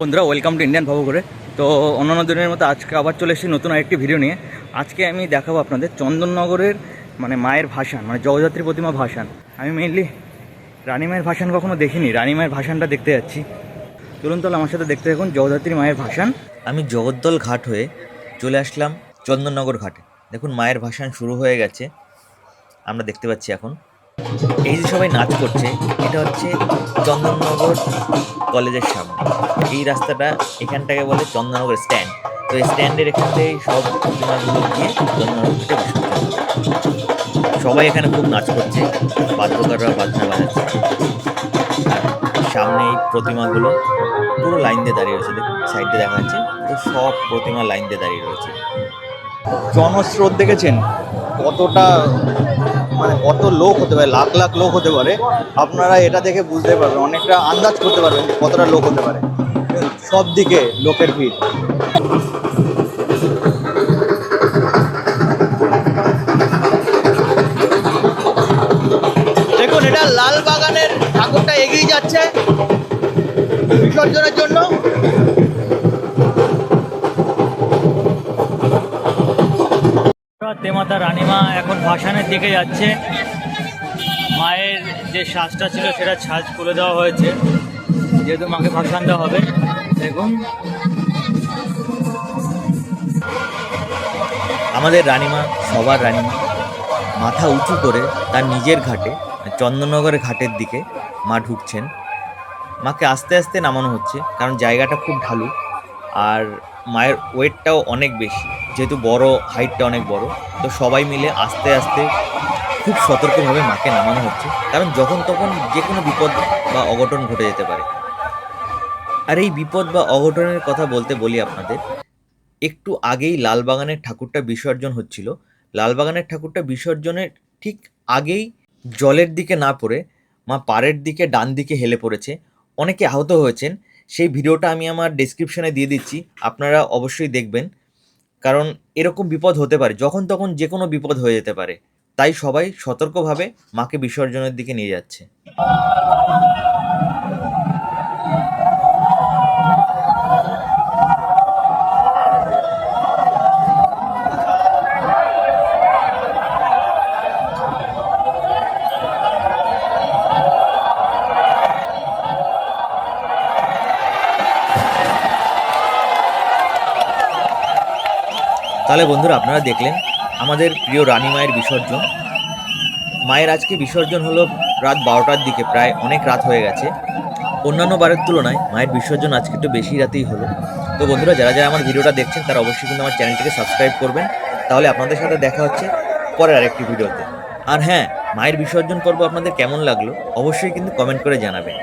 বন্ধুরা welcome to Indian ভাবুঘরে তো অন্যান্য দিনের মতো আজকে আবার চলে এসেছি নতুন আরেকটি ভিডিও নিয়ে। আজকে আমি দেখাবো আপনাদের চন্দননগরের মানে মায়ের ভাসান মানে জগদ্ধাত্রী প্রতিমা ভাসান। আমি মেইনলি রানী মায়ের ভাসান কখনো দেখিনি, রানী মায়ের ভাসানটা দেখতে যাচ্ছি। চলুন তাহলে আমার সাথে দেখতে দেখুন জগদ্ধাত্রী মায়ের ভাসান। আমি জগদ্দল ঘাট হয়ে চলে আসলাম চন্দননগর ঘাটে। দেখুন, মায়ের ভাসান শুরু হয়ে গেছে। আমরা দেখতে পাচ্ছি এখন এই যে সবাই নাচ করছে, এটা হচ্ছে চন্দননগর কলেজের সামনে। এই রাস্তাটা এখানটাকে বলে চন্দননগর স্ট্যান্ড। তো এই স্ট্যান্ডের এখান থেকে সব প্রতিমাগুলো গিয়ে চন্দননগর ঘাটে বিসর্জন হবে। সবাই এখানে খুব নাচ করছে, বাদ্যকাররা বাজনা বাজাচ্ছে। সামনে এই প্রতিমাগুলো পুরো লাইন দিয়ে দাঁড়িয়ে রয়েছে সাইডে দেখা যাচ্ছে, পুরো সব প্রতিমা লাইন দিয়ে দাঁড়িয়ে রয়েছে। জনস্রোত দেখেছেন? কতটা মানে কত লোক হতে পারে, লাখ লাখ লোক হতে পারে, আপনারা এটা দেখে বুঝতে পারবেন, অনেকটা আন্দাজ করতে পারবেন কতটা লোক হতে পারে। সব দিকে লোকের ভিড়। দেখুন, এটা লাল বাগানের ঠাকুরটা এগিয়ে যাচ্ছে। বিসর্জনের জন্য। তেমাতা রানীমা এখন ভাসানের দিকে যাচ্ছে। মায়ের যে শ্বাসটা ছিল সেটা ছাজ খুলে দেওয়া হয়েছে। যেহেতু মাকে ভাসান দেওয়া হবে, দেখুন। আমাদের রানীমা, সবার রানীমা, মাথা উঁচু করে তার নিজের ঘাটে, চন্দননগরের ঘাটের দিকে মা ঢুকছেন। মাকে আস্তে আস্তে নামানো হচ্ছে, কারণ জায়গাটা খুব ঢালু। আর মায়ের ওয়েটটাও অনেক বেশি, যেহেতু বড় হাইটটা অনেক বড়। তো সবাই মিলে আস্তে আস্তে খুব সতর্কভাবে মাকে নামানো হচ্ছে, কারণ যখন তখন যে কোনো বিপদ বা অঘটন ঘটে যেতে পারে। আর এই বিপদ বা অঘটনের কথা বলতে বলি আপনাদের, একটু আগেই লালবাগানের ঠাকুরটা বিসর্জন হচ্ছিল। লালবাগানের ঠাকুরটা বিসর্জনের ঠিক আগেই জলের দিকে না পড়ে, মা পাড়ের দিকে ডান দিকে হেলে পড়েছে। অনেকে আহত হয়েছেন সেই ভিডিওটা আমি আমার ডেসক্রিপশনে দিয়ে দিচ্ছি, আপনারা অবশ্যই দেখবেন। কারণ এরকম বিপদ হতে পারে, যখন তখন যে কোনো বিপদ হয়ে যেতে পারে। তাই সবাই সতর্কভাবে মাকে বিসর্জনের দিকে নিয়ে যাচ্ছে। তাহলে বন্ধুরা আপনারা দেখলেন আমাদের প্রিয় রানী মায়ের বিসর্জন। মায়ের আজকে বিসর্জন হলো রাত বারোটার দিকে, প্রায় অনেক রাত হয়ে গেছে। অন্যান্য বারের তুলনায় মায়ের বিসর্জন আজকে একটু বেশি রাতেই হলো। তো বন্ধুরা, যারা যারা আমার ভিডিওটা দেখছেন, তারা অবশ্যই কিন্তু আমার চ্যানেলটিকে সাবস্ক্রাইব করবেন। তাহলে আপনাদের সাথে দেখা হচ্ছে পরের আরেকটি ভিডিওতে। আর হ্যাঁ মায়ের বিসর্জন পর্ব আপনাদের কেমন লাগল, অবশ্যই কিন্তু কমেন্ট করে জানাবেন।